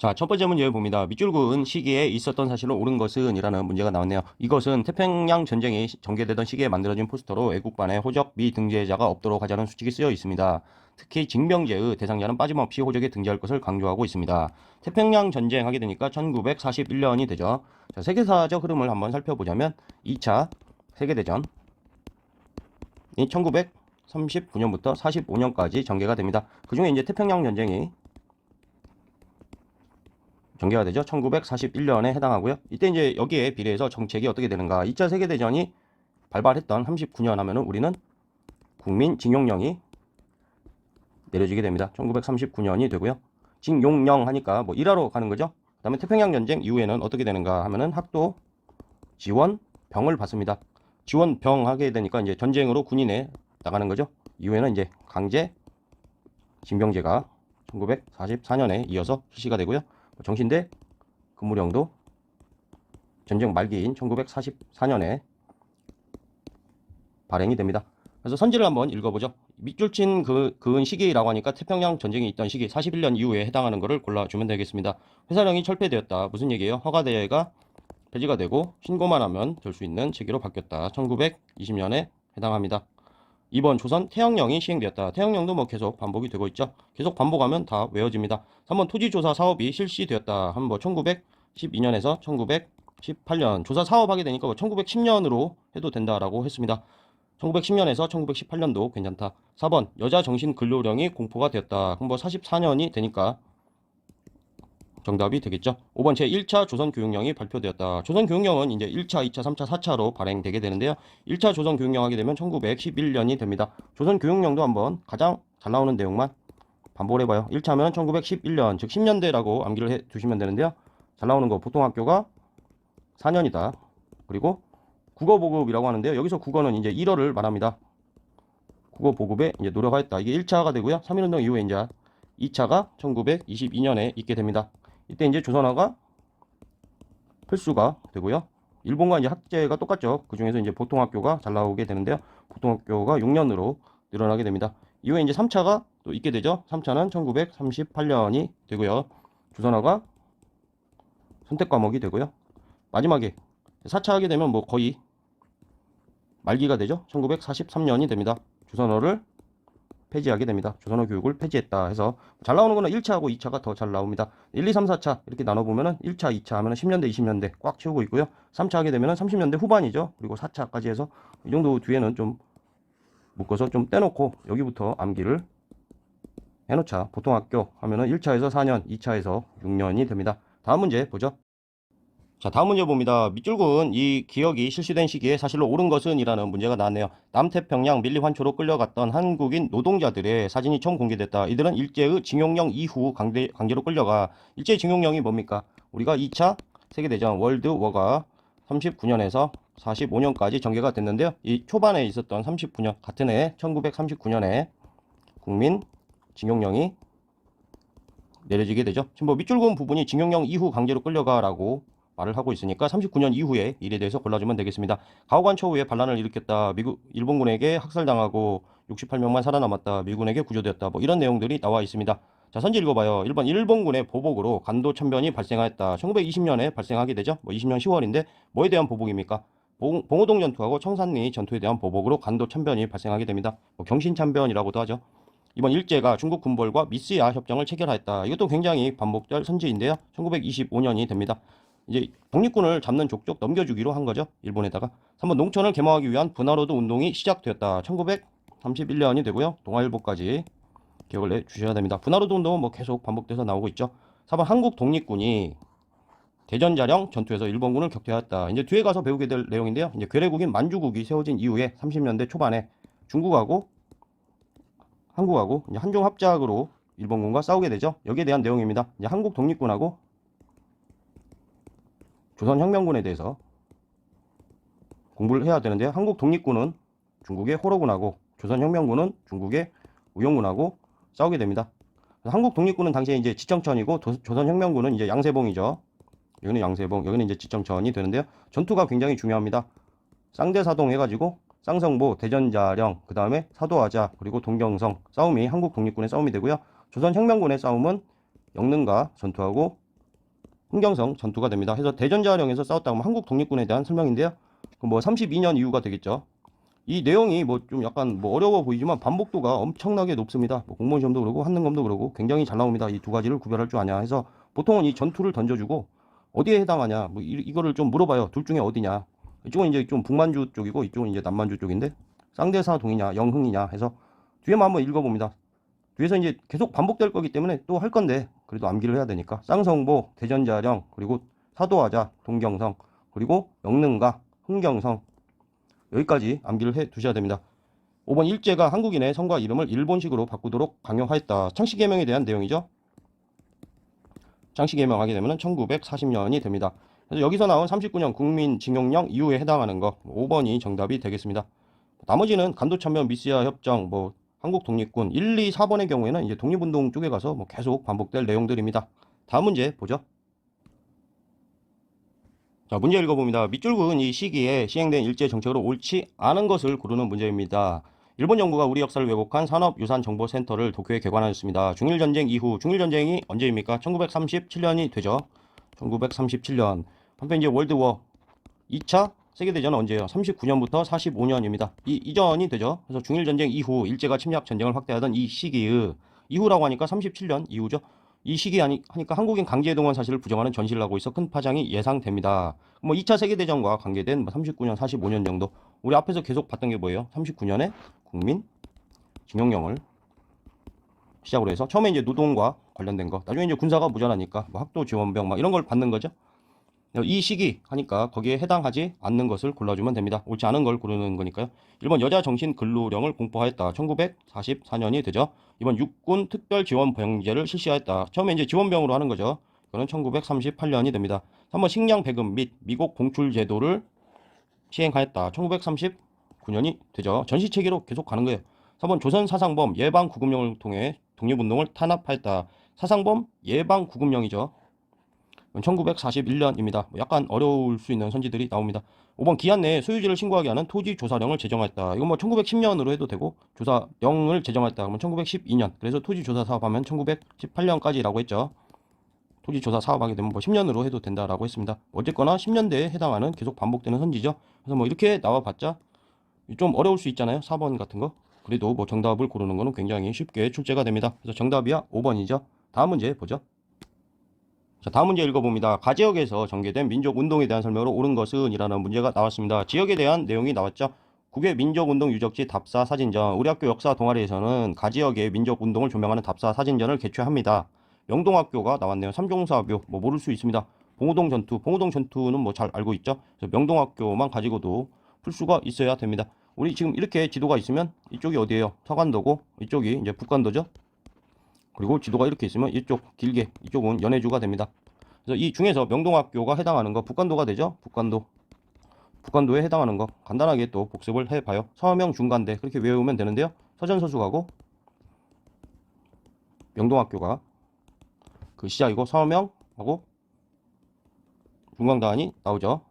자, 첫 번째 문제 봅니다. 밑줄 그은 시기에 있었던 사실로 옳은 것은 이라는 문제가 나왔네요. 이것은 태평양 전쟁이 시- 전개되던 시기에 만들어진 포스터로 애국반에 호적 미 등재자가 없도록 하자는 수칙이 쓰여 있습니다. 특히 징병제의 대상자는 빠짐없이 호적에 등재할 것을 강조하고 있습니다. 태평양 전쟁 하게 되니까 1941년이 되죠. 자, 세계사적 흐름을 한번 살펴보자면 2차 세계대전 이 1939년부터 45년까지 전개가 됩니다. 그 중에 이제 태평양 전쟁이 전개가 되죠. 1941년에 해당하고요. 이때 이제 여기에 비례해서 정책이 어떻게 되는가? 2차 세계대전이 발발했던 39년 하면은 우리는 국민 징용령이 내려지게 됩니다. 1939년이 되고요. 징용령 하니까 뭐 일하러 가는 거죠. 그 다음에 태평양 전쟁 이후에는 어떻게 되는가 하면은 학도 지원 병을 받습니다. 지원 병 하게 되니까 이제 전쟁으로 군인에 나가는 거죠. 이후에는 이제 강제 징병제가 1944년에 이어서 실시가 되고요. 정신대 근무령도 전쟁 말기인 1944년에 발행이 됩니다. 그래서 선지를 한번 읽어보죠. 밑줄 친 그, 시기라고 하니까 태평양 전쟁이 있던 시기 41년 이후에 해당하는 것을 골라주면 되겠습니다. 회사령이 철폐되었다. 무슨 얘기예요? 허가대회가 폐지가 되고 신고만 하면 될 수 있는 체계로 바뀌었다. 1920년에 해당합니다. 2번 조선 태양령이 시행되었다. 태양령도 뭐 계속 반복이 되고 있죠. 계속 반복하면 다 외워집니다. 3번 토지조사 사업이 실시되었다. 한뭐 1912년에서 1918년 조사 사업하게 되니까 뭐 1910년으로 해도 된다라고 했습니다. 1910년에서 1918년도 괜찮다. 4번 여자 정신 근로령이 공포가 되었다. 그럼 뭐 44년이 되니까 정답이 되겠죠. 5번 제1차 조선교육령이 발표되었다. 조선교육령은 이제 1차, 2차, 3차, 4차로 발행되게 되는데요. 1차 조선교육령 하게 되면 1911년이 됩니다. 조선교육령도 한번 가장 잘 나오는 내용만 반복을 해봐요. 1차면 1911년, 즉 10년대라고 암기를 해 두시면 되는데요. 잘 나오는 거 보통 학교가 4년이다. 그리고 국어 보급이라고 하는데요. 여기서 국어는 이제 1어를 말합니다. 국어 보급에 이제 노력하였다. 이게 1차가 되고요. 3.1운동 이후에 이제 2차가 1922년에 있게 됩니다. 이때 이제 조선어가 필수가 되고요. 일본과 이제 학제가 똑같죠. 그 중에서 이제 보통학교가 잘 나오게 되는데요. 보통학교가 6년으로 늘어나게 됩니다. 이후에 이제 3차가 또 있게 되죠. 3차는 1938년이 되고요. 조선어가 선택 과목이 되고요. 마지막에 4차 하게 되면 뭐 거의 말기가 되죠. 1943년이 됩니다. 조선어를 폐지하게 됩니다. 조선어 교육을 폐지했다 해서 잘 나오는 거는 1차하고 2차가 더 잘 나옵니다. 1, 2, 3, 4차 이렇게 나눠보면은 1차, 2차 하면은 10년대, 20년대 꽉 채우고 있고요. 3차 하게 되면은 30년대 후반이죠. 그리고 4차까지 해서 이 정도 뒤에는 좀 묶어서 좀 떼놓고 여기부터 암기를 해놓자. 보통 학교 하면은 1차에서 4년, 2차에서 6년이 됩니다. 다음 문제 보죠. 자, 다음 문제 봅니다. 밑줄근 이 기억이 실시된 시기에 사실로 옳은 것은 이라는 문제가 나왔네요. 남태평양 밀리환초로 끌려갔던 한국인 노동자들의 사진이 처음 공개됐다. 이들은 일제의 징용령 이후 강제, 강제로 끌려가 일제 징용령이 뭡니까? 우리가 2차 세계대전 월드워가 39년에서 45년까지 전개가 됐는데요. 이 초반에 있었던 39년 같은 해 1939년에 국민 징용령이 내려지게 되죠. 지금 뭐 밑줄 그은 부분이 징용령 이후 강제로 끌려가라고 말을 하고 있으니까 39년 이후에 일에 대해서 골라주면 되겠습니다. 가오관 초후에 반란을 일으켰다. 미국 일본군에게 학살당하고 68명만 살아남았다. 미군에게 구조되었다. 뭐 이런 내용들이 나와 있습니다. 자, 선지 읽어봐요. 1번 일본군의 보복으로 간도 참변이 발생하였다. 1920년에 발생하게 되죠. 뭐 20년 10월인데 뭐에 대한 보복입니까? 봉, 봉오동 전투하고 청산리 전투에 대한 보복으로 간도 참변이 발생하게 됩니다. 뭐 경신 참변이라고도 하죠. 이번 일제가 중국 군벌과 미스야 협정을 체결하였다. 이것도 굉장히 반복될 선지인데요. 1925년이 됩니다. 이제 독립군을 잡는 족족 넘겨주기로 한 거죠. 일본에다가. 3번 농촌을 개방하기 위한 분화로드 운동이 시작되었다. 1931년이 되고요. 동아일보까지 기억을 내 주셔야 됩니다. 분화로드 운동은 뭐 계속 반복돼서 나오고 있죠. 4번 한국 독립군이 대전 자령 전투에서 일본군을 격퇴하였다. 이제 뒤에 가서 배우게 될 내용인데요. 이제 괴뢰국인 만주국이 세워진 이후에 30년대 초반에 중국하고 한국하고 한중 합작으로 일본군과 싸우게 되죠. 여기에 대한 내용입니다. 이제 한국 독립군하고 조선혁명군에 대해서 공부를 해야 되는데요. 한국 독립군은 중국의 호로군하고 조선혁명군은 중국의 우영군하고 싸우게 됩니다. 한국 독립군은 당시에 이제 지청천이고 도- 조선혁명군은 이제 양세봉이죠. 여기는 양세봉, 여기는 이제 지청천이 되는데요. 전투가 굉장히 중요합니다. 쌍대사동 해가지고 쌍성보, 대전자령, 그 다음에 사도하자, 그리고 동경성 싸움이 한국 독립군의 싸움이 되고요. 조선혁명군의 싸움은 영릉과 전투하고 흥경성 전투가 됩니다. 해서 대전자령에서 싸웠다 하면 한국 독립군에 대한 설명인데요. 그뭐 32년 이후가 되겠죠. 이 내용이 뭐 좀 약간 뭐 어려워 보이지만 반복도가 엄청나게 높습니다. 뭐 공무원 시험도 그러고 한능검도 그러고 굉장히 잘 나옵니다. 이 두 가지를 구별할 줄 아냐 해서 보통은 이 전투를 던져주고 어디에 해당하냐 뭐 이, 이거를 좀 물어봐요. 둘 중에 어디냐. 이쪽은 이제 좀 북만주 쪽이고 이쪽은 이제 남만주 쪽인데 쌍대사 동이냐 영흥이냐 해서 뒤에만 한번 읽어봅니다. 뒤에서 이제 계속 반복될 거기 때문에 또 할 건데 그래도 암기를 해야 되니까 쌍성보, 대전자령 그리고 사도하자, 동경성 그리고 영능가, 흥경성 여기까지 암기를 해 두셔야 됩니다. 5번 일제가 한국인의 성과 이름을 일본식으로 바꾸도록 강요하였다. 창씨개명에 대한 내용이죠. 창씨개명하게 되면 1940년이 됩니다. 그래서 여기서 나온 39년 국민징용령 이후에 해당하는 거 5번이 정답이 되겠습니다. 나머지는 간도참여 미스야 협정 뭐 한국 독립군 1, 2, 4번의 경우에는 이제 독립운동 쪽에 가서 뭐 계속 반복될 내용들입니다. 다음 문제 보죠. 자, 문제 읽어봅니다. 밑줄은 이 시기에 시행된 일제 정책으로 옳지 않은 것을 고르는 문제입니다. 일본 정부가 우리 역사를 왜곡한 산업유산정보센터를 도쿄에 개관하였습니다. 중일전쟁 이후, 중일전쟁이 언제입니까? 1937년이 되죠. 1937년. 한편 이제 월드워 2차 세계대전은 언제예요? 39년부터 45년입니다. 이 이전이 되죠. 그래서 중일전쟁 이후 일제가 침략 전쟁을 확대하던 이 시기의 이후라고 하니까 37년 이후죠. 이 시기 하니, 하니까 한국인 강제동원 사실을 부정하는 전시를 하고 있어 큰 파장이 예상됩니다. 뭐 2차 세계대전과 관계된 뭐 39년, 45년 정도 우리 앞에서 계속 봤던 게 뭐예요? 39년에 국민 징용령을 시작으로 해서 처음에 이제 노동과 관련된 거 나중에 이제 군사가 무전하니까 뭐 학도 지원병 막 이런 걸 받는 거죠. 이 시기 하니까 거기에 해당하지 않는 것을 골라주면 됩니다. 옳지 않은 걸 고르는 거니까요. 1번 여자 정신 근로령을 공포하였다. 1944년이 되죠. 이번 육군 특별 지원병제를 실시하였다. 처음에 이제 지원병으로 하는 거죠. 이거는 1938년이 됩니다. 3번 식량 배급 및 미국 공출 제도를 시행하였다. 1939년이 되죠. 전시 체계로 계속 가는 거예요. 3번 조선 사상범 예방 구금령을 통해 독립운동을 탄압하였다. 사상범 예방 구금령이죠. 1941년입니다. 약간 어려울 수 있는 선지들이 나옵니다. 5번 기한 내에 소유지를 신고하게 하는 토지 조사령을 제정했다. 이건 뭐 1910년으로 해도 되고 조사령을 제정했다. 그러면 1912년. 그래서 토지 조사 사업하면 1918년까지라고 했죠. 토지 조사 사업하게 되면 뭐 10년으로 해도 된다라고 했습니다. 어쨌거나 10년대에 해당하는 계속 반복되는 선지죠. 그래서 뭐 이렇게 나와봤자 좀 어려울 수 있잖아요. 4번 같은 거. 그래도 뭐 정답을 고르는 거는 굉장히 쉽게 출제가 됩니다. 그래서 정답이야 5번이죠. 다음 문제 보죠. 자, 다음 문제 읽어봅니다. 가지역에서 전개된 민족운동에 대한 설명으로 옳은 것은 이라는 문제가 나왔습니다. 지역에 대한 내용이 나왔죠. 국외 민족운동 유적지 답사 사진전. 우리 학교 역사 동아리에서는 가지역의 민족운동을 조명하는 답사 사진전을 개최합니다. 명동학교가 나왔네요. 삼종사교 뭐 모를 수 있습니다. 봉오동 전투. 봉오동 전투는 뭐 잘 알고 있죠. 명동학교만 가지고도 풀 수가 있어야 됩니다. 우리 지금 이렇게 지도가 있으면 이쪽이 어디예요? 서간도고 이쪽이 이제 북간도죠. 그리고 지도가 이렇게 있으면 이쪽 길게 이쪽은 연해주가 됩니다. 그래서 이 중에서 명동학교가 해당하는 거 북간도가 되죠. 북간도 북간도에 해당하는 거 간단하게 또 복습을 해봐요. 서명 중간대 그렇게 외우면 되는데요. 서전서수가고 명동학교가 그 시작이고 서명하고 중광단이 나오죠.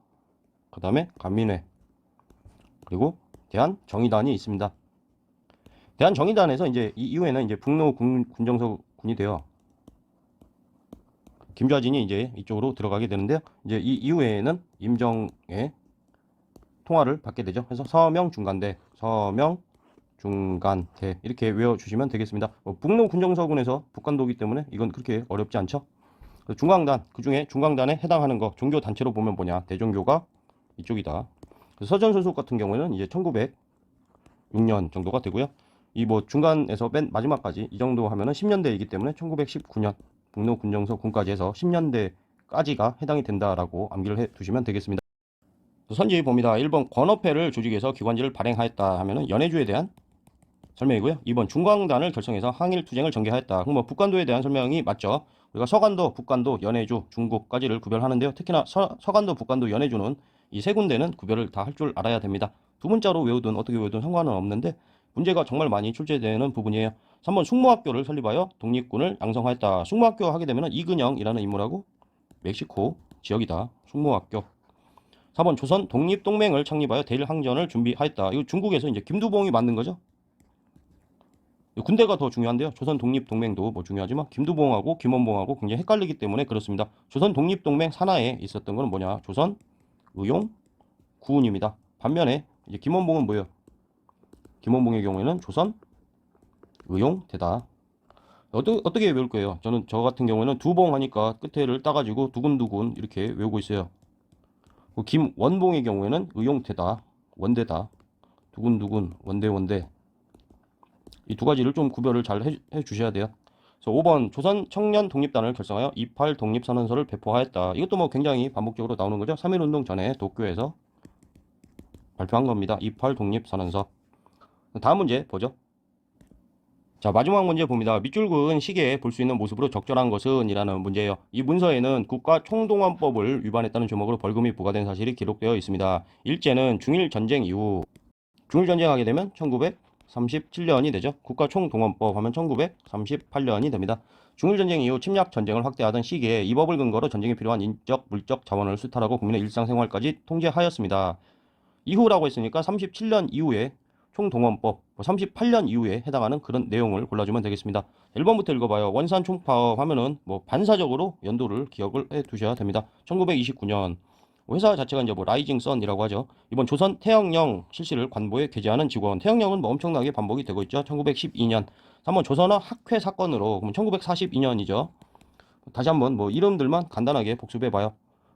그 다음에 간민회 그리고 대한 정의단이 있습니다. 대한정의단에서 이제 이 이후에는 이제 북로 군, 군정서 군이 되어 김좌진이 이제 이쪽으로 들어가게 되는데요. 이제 이 이후에는 임정의 통화를 받게 되죠. 그래서 서명 중간대, 서명 중간대 이렇게 외워주시면 되겠습니다. 뭐 북로 군정서군에서 북한도기 때문에 이건 그렇게 어렵지 않죠. 중광단 그 중에 중광단에 해당하는 거 종교 단체로 보면 뭐냐 대종교가 이쪽이다. 서전 소속 같은 경우에는 이제 1906년 정도가 되고요. 이 뭐 중간에서 맨 마지막까지 이 정도 하면은 10년대이기 때문에 1919년 북로 군정서 군까지 해서 10년대까지가 해당이 된다라고 암기를 해 두시면 되겠습니다. 선지 봅니다. 1번 권업회를 조직해서 기관지를 발행하였다 하면은 연해주에 대한 설명이고요. 2번 중광단을 결성해서 항일 투쟁을 전개하였다. 그럼 뭐 북간도에 대한 설명이 맞죠. 우리가 서간도, 북간도, 연해주, 중국까지를 구별하는데요. 특히나 서, 서간도, 북간도, 연해주는 이 세 군데는 구별을 다 할 줄 알아야 됩니다. 두 문자로 외우든 어떻게 외우든 상관은 없는데 문제가 정말 많이 출제되는 부분이에요. 3번 숙모학교를 설립하여 독립군을 양성하였다. 숙모학교 하게 되면 이근영이라는 인물하고 멕시코 지역이다. 숙모학교. 4번 조선 독립동맹을 창립하여 대일항전을 준비하였다. 이거 중국에서 이제 김두봉이 만든 거죠. 군대가 더 중요한데요. 조선 독립동맹도 뭐 중요하지만 김두봉하고 김원봉하고 굉장히 헷갈리기 때문에 그렇습니다. 조선 독립동맹 산하에 있었던 거는 뭐냐? 조선 의용 구운입니다. 반면에 이제 김원봉은 뭐예요? 김원봉의 경우에는 조선 의용 대다. 어떠, 어떻게 외울 거예요? 저는 저 같은 경우에는 두 봉 하니까 끝에를 따가지고 두근두근 이렇게 외우고 있어요. 그 김원봉의 경우에는 의용대다, 원대다, 두근두근, 원대원대. 이 두 가지를 좀 구별을 잘 해, 해 주셔야 돼요. 그래서 5번 조선 청년 독립단을 결성하여 28 독립선언서를 배포하였다. 이것도 뭐 굉장히 반복적으로 나오는 거죠. 3.1운동 전에 도쿄에서 발표한 겁니다. 28 독립선언서. 다음 문제 보죠. 자, 마지막 문제 봅니다. 밑줄 그은 시계에 볼 수 있는 모습으로 적절한 것은 이라는 문제예요. 이 문서에는 국가 총동원법을 위반했다는 조목으로 벌금이 부과된 사실이 기록되어 있습니다. 일제는 중일 전쟁 이후 중일 전쟁하게 되면 1937년이 되죠. 국가 총동원법 하면 1938년이 됩니다. 중일 전쟁 이후 침략 전쟁을 확대하던 시기에 이 법을 근거로 전쟁에 필요한 인적, 물적 자원을 수탈하고 국민의 일상생활까지 통제하였습니다. 이후라고 했으니까 37년 이후에 총동원법 38년 이후에 해당하는 그런 내용을 골라주면 되겠습니다. 1번부터 읽어봐요. 원산 총파업 하면은 뭐 반사적으로 연도를 기억을 해 두셔야 됩니다. 1929년 회사 자체가 이제 뭐 라이징 선이라고 하죠. 이번 조선 태영령 실시를 관보에 게재하는 직원. 태영령은 뭐 엄청나게 반복이 되고 있죠. 1912년. 3번 조선어 학회 사건으로 그럼 1942년이죠. 다시 한번 뭐 이름들만 간단하게 복습해 봐요.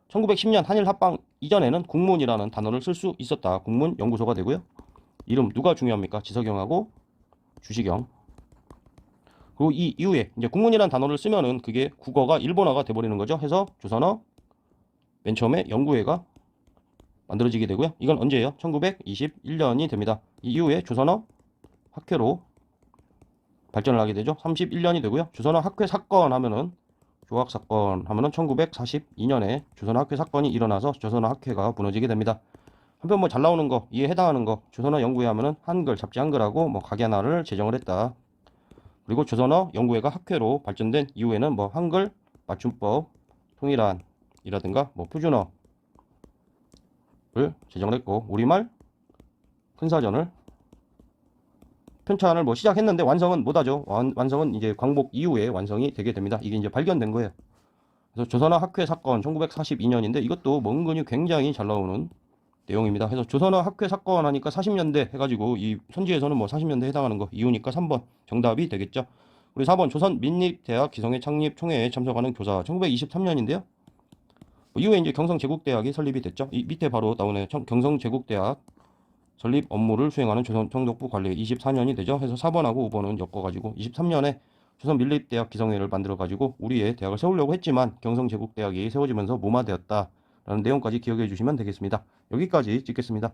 1910년 한일 합방 이전에는 국문이라는 단어를 쓸 수 있었다. 국문 연구소가 되고요. 이름 누가 중요합니까? 지석영하고 주시경. 그리고 이 이후에 이제 국문이라는 단어를 쓰면은 그게 국어가 일본어가 돼버리는 거죠. 해서 조선어 맨 처음에 연구회가 만들어지게 되고요. 이건 언제예요? 1921년이 됩니다. 이 이후에 조선어 학회로 발전을 하게 되죠. 31년이 되고요. 조선어 학회 사건 하면은 조학 사건 하면은 1942년에 조선어 학회 사건이 일어나서 조선어 학회가 무너지게 됩니다. 한편 뭐 잘 나오는 거 이에 해당하는 거 조선어 연구회 하면은 한글 잡지 한글하고 뭐 가게 하나를 제정을 했다. 그리고 조선어 연구회가 학회로 발전된 이후에는 뭐 한글 맞춤법 통일안이라든가 뭐 표준어를 제정을 했고 우리말 큰사전을 편찬을 뭐 시작했는데 완성은 못하죠. 완, 완성은 이제 광복 이후에 완성이 되게 됩니다. 이게 이제 발견된 거예요. 그래서 조선어 학회 사건 1942년인데 이것도 뭐 은근히 굉장히 잘 나오는 내용입니다. 그래서 조선어 학회 사건 하니까 40년대 해가지고 이 선지에서는 뭐 40년대 해당하는 거 이유니까 3번 정답이 되겠죠. 우리 4번 조선 민립대학 기성회 창립 총회에 참석하는 교사 1923년인데요. 이후에 이제 경성제국대학이 설립이 됐죠. 이 밑에 바로 나오네요. 청- 경성제국대학 설립 업무를 수행하는 조선 총독부 관리 24년이 되죠. 해서 4번하고 5번은 엮어가지고 23년에 조선 민립대학 기성회를 만들어가지고 우리의 대학을 세우려고 했지만 경성제국대학이 세워지면서 무마되었다 라는 내용까지 기억해 주시면 되겠습니다. 여기까지 찍겠습니다.